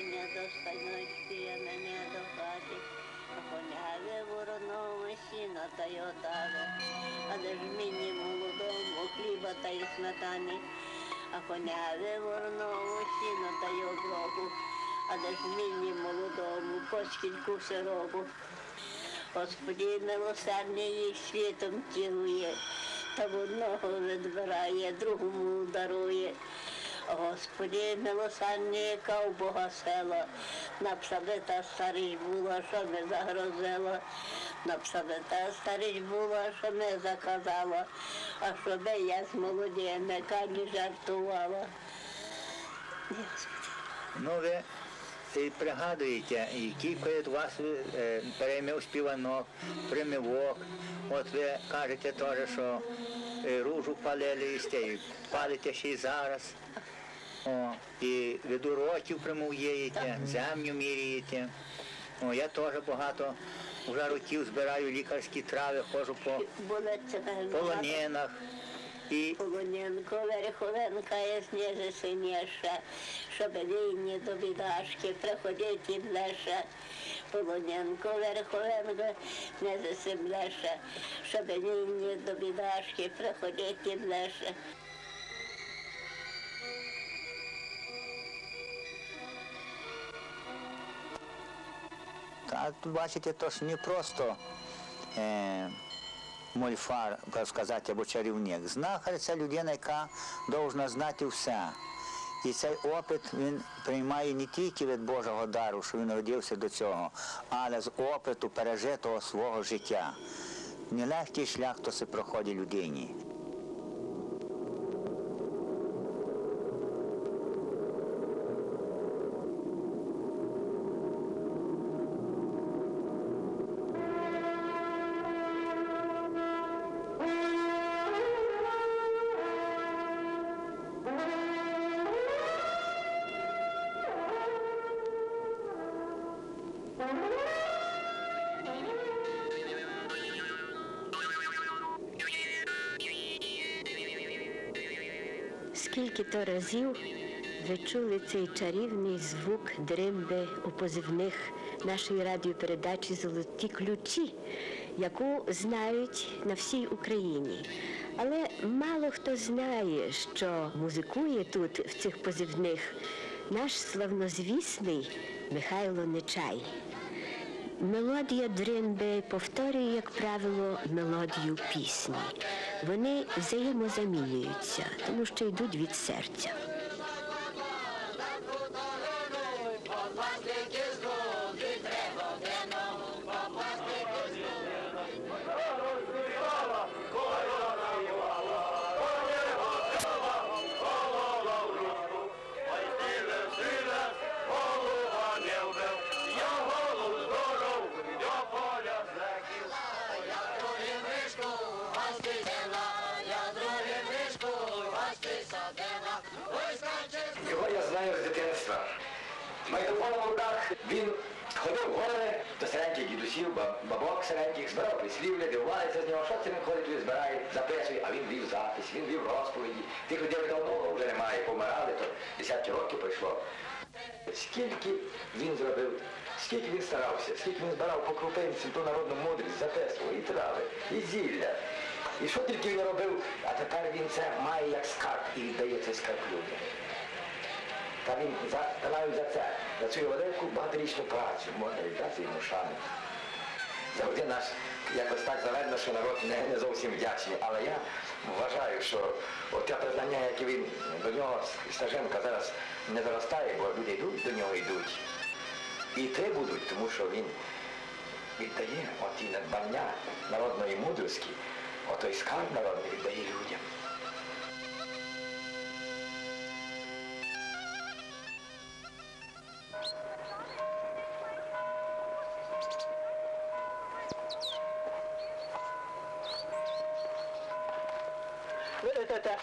коня достойності, я мене до хати, а коня вороного сіна та й отава. А де ж мені молодому хліба та й сметани, а коня вороного сіна та й оброгу, а де ж мені молодому поскільку сиробу. Господи, милосердний їх світом цілує, та в одного відбирає, другому дарує. Господи, милосердний, яка у Бога села, напсадита старість була, що не загрозила, напсадита старість була, що не заказала, а щоб я з молоденника не жартувала. Ну, ви і пригадуєте, який перед вас е, переймив співанок, примивок. От ви кажете теж, що е, ружу палили і сте, палите ще й зараз. О, і від уроків примуєєте, землю міряєте. О, я теж багато вже років збираю лікарські трави, ходжу по полонинах. І Полоненко, Верховенка, я сніже синіша, щоб війні до бідашки приходять і блеша. Полоненко, Верховенко, не засиблеша, щоб війні до бідашки приходять і блеша. Так, тут бачите, то ж не просто е, мольфар, так сказати, або чарівник. Знахар це людина, яка повинна знати все. І цей опит він приймає не тільки від Божого дару, що він родився до цього, але з опиту пережитого свого життя. Нелегкий шлях то се проходить людині. Скільки то разів ви чули цей чарівний звук дримби у позивних нашої радіопередачі Золоті ключі, яку знають на всій Україні. Але мало хто знає, що музикує тут в цих позивних наш славнозвісний Михайло Нечай. Мелодія дримби повторює, як правило, мелодію пісні. Вони взаємозамінюються, тому що йдуть від серця. Збирає, записує, а він вів запис, він вів розповіді. Тих людей давно вже немає, помирали, то десятки років пройшло. Скільки він зробив, скільки він старався, скільки він збирав по крупинці ту народну мудрість, записував, і трави, і зілля. І що тільки він робив, а тепер він це має як скарб і віддає цей скарб людям. Та він за, та навіть за це, за цю велику багаторічну працю можна віддати йому шану. Завжди нас якось так заведено, що народ не, не зовсім вдячний. Але я вважаю, що от те признання, яке він до нього стаженка зараз не зростає, бо люди йдуть, до нього йдуть. І те будуть, тому що він віддає оті надбання народної мудрості, отой скарб народний віддає людям.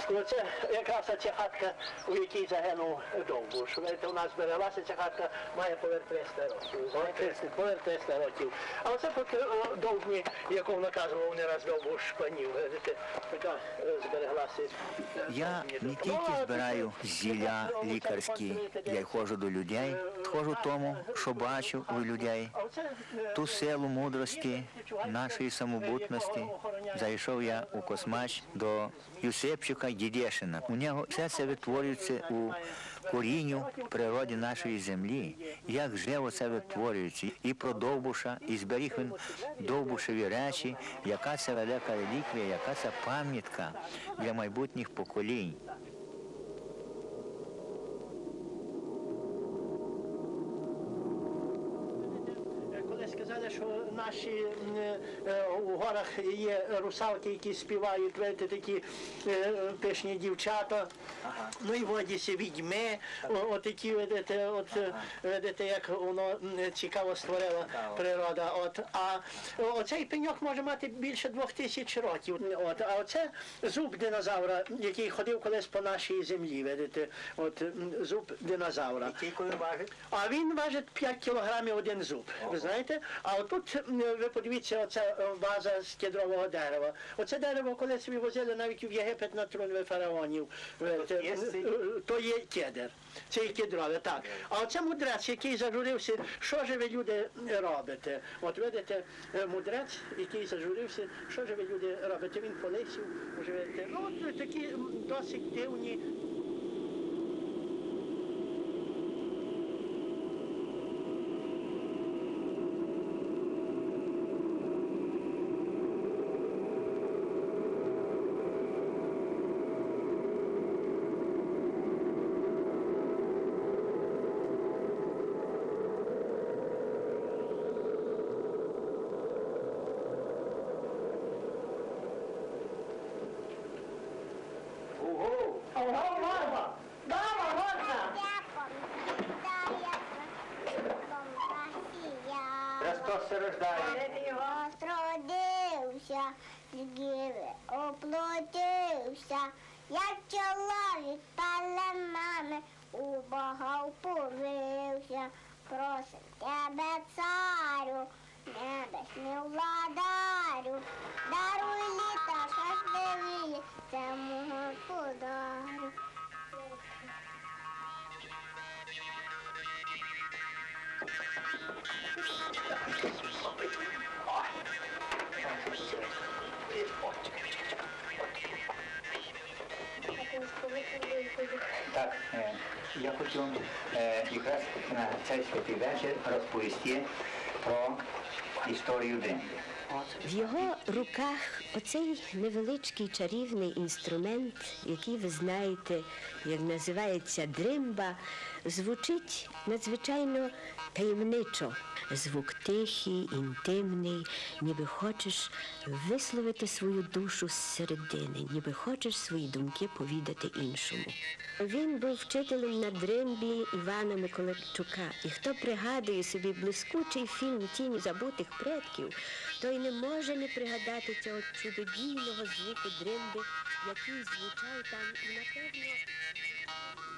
Тексту, це якраз ця хатка, у якій загинув Довбуш. У нас збереглася ця хатка, має повер 300 років. Знаєте, повер 300 років. А оце е, довбні, яку наказував не раз Довбуш панів. Така збереглася. Я не тільки збираю зілля лікарські, я й ходжу до людей, ходжу тому, що бачу у людей. Ту силу мудрості, нашої самобутності. Зайшов я у космач до Юсепчика Дідєшина. У нього все це витворюється у корінню природі нашої землі. Як живо це витворюється. І про Довбуша, і зберіг він Довбушеві речі, яка це велика реліквія, яка це пам'ятка для майбутніх поколінь. М, е, горах є русалки, які співають, видите, такі е, пишні дівчата, ну і водяться відьми, о- отакі, видите, от, е, видите, як воно цікаво створила природа. От, а оцей пеньок може мати більше двох тисяч років. От, а оце зуб динозавра, який ходив колись по нашій землі, видите, от зуб динозавра. Він важить? А він важить 5 кілограмів один зуб. Ви знаєте? А отут ви подивіться, оця е, ваза з кедрового дерева. Оце дерево, коли собі возили навіть в Єгипет на трон фараонів. е, е, То є кедр. Це є кедрове, так. А оце мудрець, який зажурився, що же ви люди робите? От видите, мудрець, який зажурився, що же ви люди робите? Він полисів, живете. Ну, такі досить дивні. Христос се рождає. Отродився, згиви, оплотився, як чоловік паленами у Бога впорився. Просим тебе, царю, небесний владарю, даруй літа щасливі, цьому господарю. Так, е, я хочу е, якраз на цей святий вечір розповісти про історію Дренди. В його руках оцей невеличкий чарівний інструмент, який ви знаєте, як називається дримба, звучить надзвичайно таємничо. Звук тихий, інтимний, ніби хочеш висловити свою душу зсередини, ніби хочеш свої думки повідати іншому. Він був вчителем на дримбі Івана Миколайчука. І хто пригадує собі блискучий фільм Тінь забутих предків, той не може не пригадати цього чудодійного звуку дримби, який звучав там і напевно.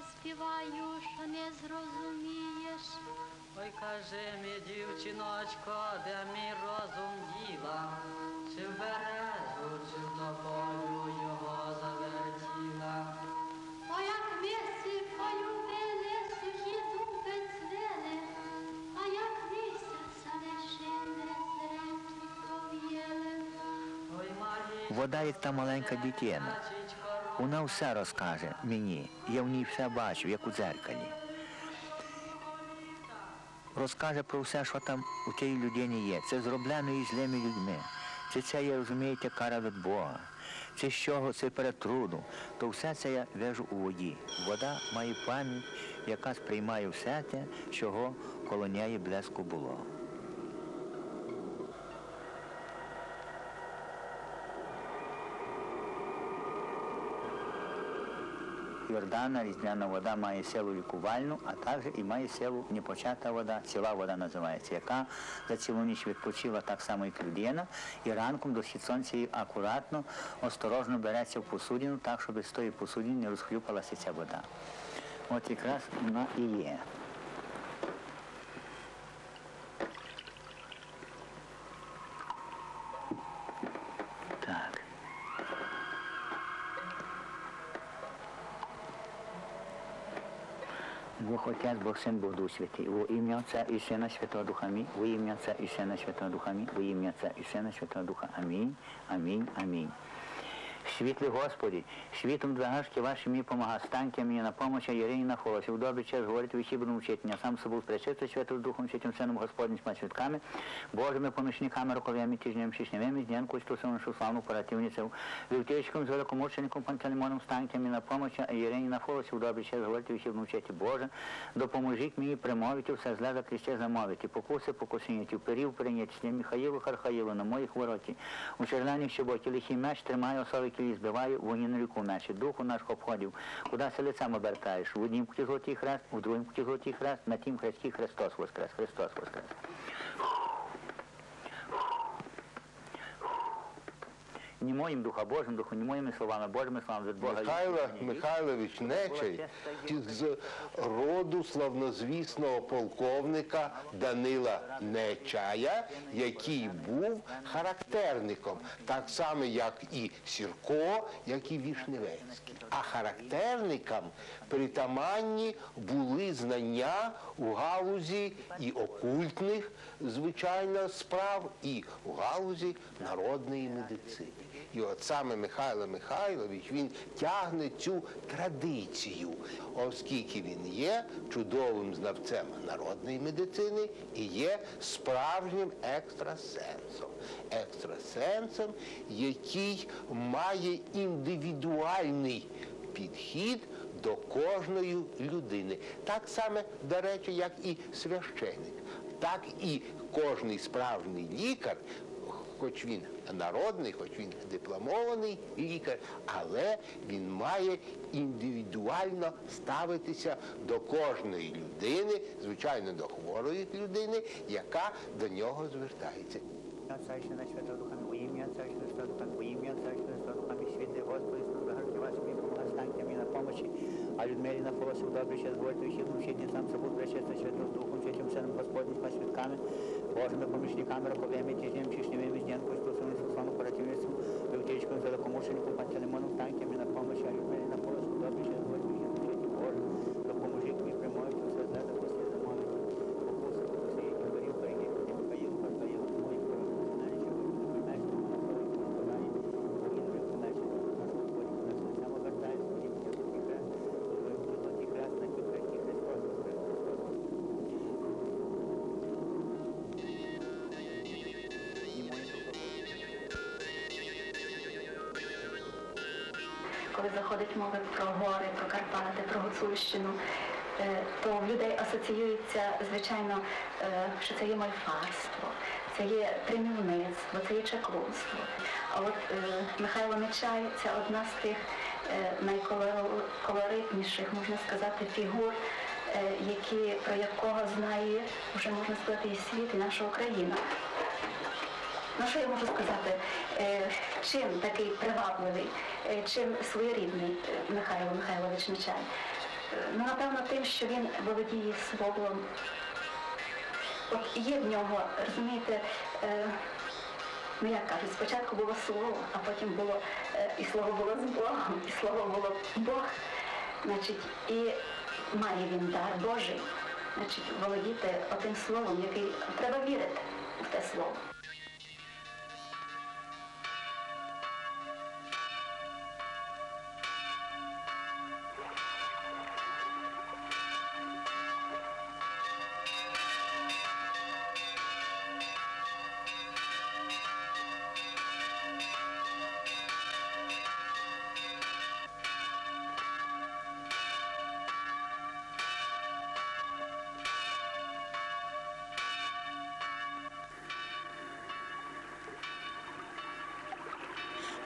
Заспіваю, що не зрозумієш. Ой, кажи мій, дівчиночко, де мій розум діла, чи в березу, чи в тополю його завертіла. А як місці полюбили, сухі дуби цвели, а як місяця лишили, середні пов'єли. Ой, малі, Вода, як та маленька дитина. Вона все розкаже мені. Я в ній все бачу, як у дзеркалі. Розкаже про все, що там у тій людині є. Це зроблено і злими людьми. Чи це є, розумієте, кара від Бога? Чи з чого це перетруду? То все це я вижу у воді. Вода має пам'ять, яка сприймає все те, чого коло неї блеску було. Йордана, різдвяна вода має силу лікувальну, а також і має силу непочата вода, ціла вода називається, яка за цілу ніч відпочила так само, як людина, і ранком до сонця її акуратно, осторожно береться в посудину, так, щоб з тої посудини не розхлюпалася ця вода. От якраз вона і є. Бог Отець, Бог Син, Бог Дух Святий. Во ім'я Отця і Сина Святого Духа Амінь. Во ім'я Отця і Сина Святого Духа Амінь. Во ім'я Отця і Сина Святого Духа Амінь. Амінь. Амінь. Світлі Господі, світом двигашки ваші мені помага, станьте мені на помощь, Єрині на холосі. В добрий час говорити вічі буду вчити. Мене, сам собою пречисти Святим Духом, Святим Сином Господнім з святками, Божими помічниками, роковими тижнями, шишневими, днянку, Ісусом, нашу славну оперативницю, вівтечком, з великомучеником, Пантелеймоном, станьте мені на помощь, Єрині на холосі. В добрий час говорити вічі буду вчити. Боже, допоможіть мені примовити все зле за Христе замовити, покуси, покусиняті, вперів прийняти, сні Михаїлу, Хархаїлу, на моїх вороті, у черлані щоботі, лихий меч, тримає особи, кілі збиваю, воні на віку мечі, духу наш обходів, куди се лицем обертаєш, в однім путі золотий хрест, в другому путі золотий хрест, на тім хресті Христос воскрес, Христос воскрес. Не моїм духа Божим духу, не моїми словами, Божими словами від Бога. Михайло Михайлович Нечай з роду славнозвісного полковника Данила Нечая, який був характерником, так само, як і Сірко, як і Вішневецький. А характерникам притаманні були знання у галузі і окультних, звичайно, справ, і у галузі народної медицини. І от саме Михайло Михайлович він тягне цю традицію, оскільки він є чудовим знавцем народної медицини і є справжнім екстрасенсом. Екстрасенсом, який має індивідуальний підхід до кожної людини. Так само, до речі, як і священик. Так і кожний справжній лікар хоч він народний, хоч він дипломований лікар, але він має індивідуально ставитися до кожної людини, звичайно, до хворої людини, яка до нього звертається. А Людмилі на полосі в добрий час говорити, вихід мучити, сам собою причести Святого Духом, святим Сином Господнім, з святками, Божими помічниками, роковими, тижнями, чишневими, з днянкою, вивтечком, з великомучеником, Пантелеймоном, станьте мені на помочі, а Людмилі на коли заходить мова про гори, про Карпати, про Гуцульщину, е, то в людей асоціюється, звичайно, е, що це є мальфарство, це є тримівництво, це є чаклунство. А от е, Михайло Нечай це одна з тих найколоритніших, можна сказати, фігур, які, про якого знає, вже можна сказати, і світ, і наша Україна. Ну що я можу сказати? Е, чим такий привабливий, е, чим своєрідний е, Михайло Михайлович Нечай? Ну, напевно, тим, що він володіє словом. От є в нього, розумієте, ну як кажуть, спочатку було слово, а потім було і слово було з Богом, і слово було Бог. Значить, і має він дар Божий, значить, володіти отим словом, який треба вірити в те слово.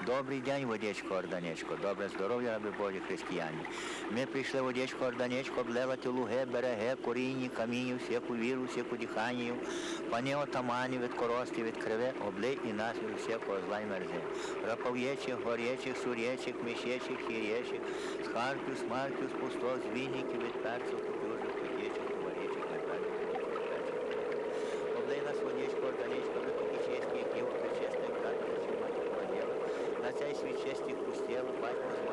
Добрий день, водечко Орданечко, добре здоров'я, раби Божі християні. Ми прийшли водечко Орданечко обливати луги, береги, корінні, камінів, всяку віру, всяку диханію, пані отамані від корості, від криви, облий і нас від всякого зла й мерзи. Раков'єчих, горєчих, сурєчих, мишєчих, хірєчих, з харків, смарків, з пустот, з війників, від перців, кутюжих, котєчих, говорєчих, медведів, Облей нас водичку, органичку, на такі честі, які причесних кадрів, що мати планета.